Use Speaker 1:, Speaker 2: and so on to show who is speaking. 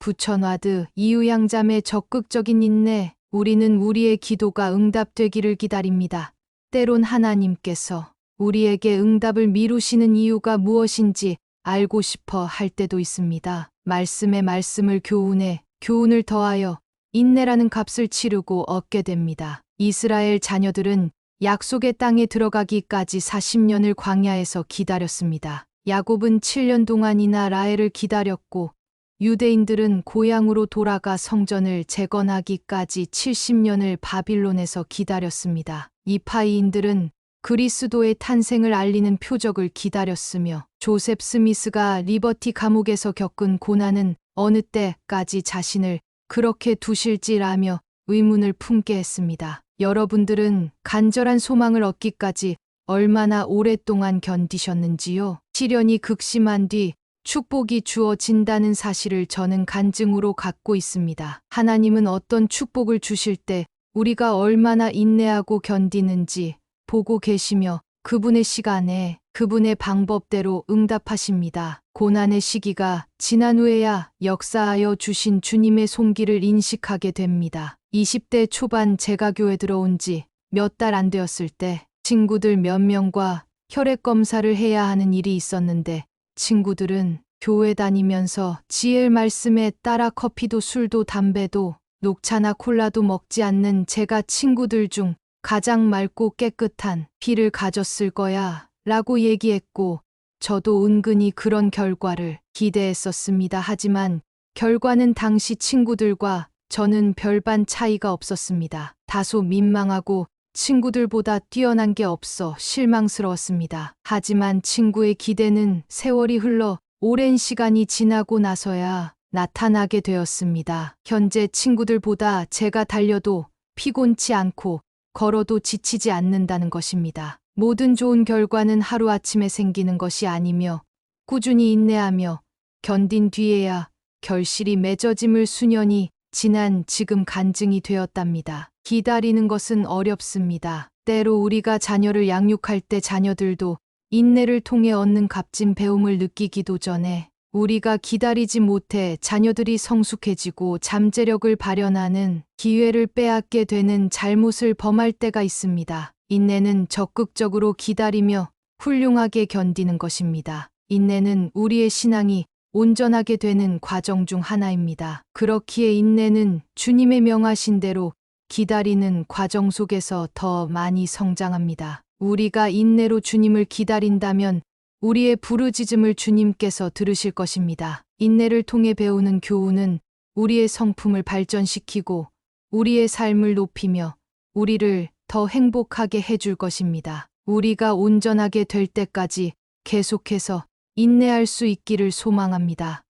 Speaker 1: 부천와드 이유양잠의 적극적인 인내, 우리는 우리의 기도가 응답되기를 기다립니다. 때론 하나님께서 우리에게 응답을 미루시는 이유가 무엇인지 알고 싶어 할 때도 있습니다. 말씀에 말씀을 교훈해 교훈을 더하여 인내라는 값을 치르고 얻게 됩니다. 이스라엘 자녀들은 약속의 땅에 들어가기까지 40년을 광야에서 기다렸습니다. 야곱은 7년 동안이나 라헬을 기다렸고 유대인들은 고향으로 돌아가 성전을 재건하기까지 70년을 바빌론에서 기다렸습니다. 이파이인들은 그리스도의 탄생을 알리는 표적을 기다렸으며 조셉 스미스가 리버티 감옥에서 겪은 고난은 어느 때까지 자신을 그렇게 두실지라며 의문을 품게 했습니다. 여러분들은 간절한 소망을 얻기까지 얼마나 오랫동안 견디셨는지요? 시련이 극심한 뒤 축복이 주어진다는 사실을 저는 간증으로 갖고 있습니다. 하나님은 어떤 축복을 주실 때 우리가 얼마나 인내하고 견디는지 보고 계시며 그분의 시간에 그분의 방법대로 응답하십니다. 고난의 시기가 지난 후에야 역사하여 주신 주님의 손길을 인식하게 됩니다. 20대 초반 제가 교회 들어온 지 몇 달 안 되었을 때 친구들 몇 명과 혈액 검사를 해야 하는 일이 있었는데 친구들은 교회 다니면서 지혜의 말씀에 따라 커피도 술도 담배도 녹차나 콜라도 먹지 않는 제가 친구들 중 가장 맑고 깨끗한 피를 가졌을 거야 라고 얘기했고 저도 은근히 그런 결과를 기대했었습니다. 하지만 결과는 당시 친구들과 저는 별반 차이가 없었습니다. 다소 민망하고 친구들보다 뛰어난 게 없어 실망스러웠습니다. 하지만 친구의 기대는 세월이 흘러 오랜 시간이 지나고 나서야 나타나게 되었습니다. 현재 친구들보다 제가 달려도 피곤치 않고 걸어도 지치지 않는다는 것입니다. 모든 좋은 결과는 하루아침에 생기는 것이 아니며 꾸준히 인내하며 견딘 뒤에야 결실이 맺어짐을 수년이 지난 지금 간증이 되었답니다. 기다리는 것은 어렵습니다. 때로 우리가 자녀를 양육할 때 자녀들도 인내를 통해 얻는 값진 배움을 느끼기도 전에 우리가 기다리지 못해 자녀들이 성숙해지고 잠재력을 발현하는 기회를 빼앗게 되는 잘못을 범할 때가 있습니다. 인내는 적극적으로 기다리며 훌륭하게 견디는 것입니다. 인내는 우리의 신앙이 온전하게 되는 과정 중 하나입니다. 그렇기에 인내는 주님의 명하신 대로 기다리는 과정 속에서 더 많이 성장합니다. 우리가 인내로 주님을 기다린다면 우리의 부르짖음을 주님께서 들으실 것입니다. 인내를 통해 배우는 교훈은 우리의 성품을 발전시키고 우리의 삶을 높이며 우리를 더 행복하게 해줄 것입니다. 우리가 온전하게 될 때까지 계속해서 인내할 수 있기를 소망합니다.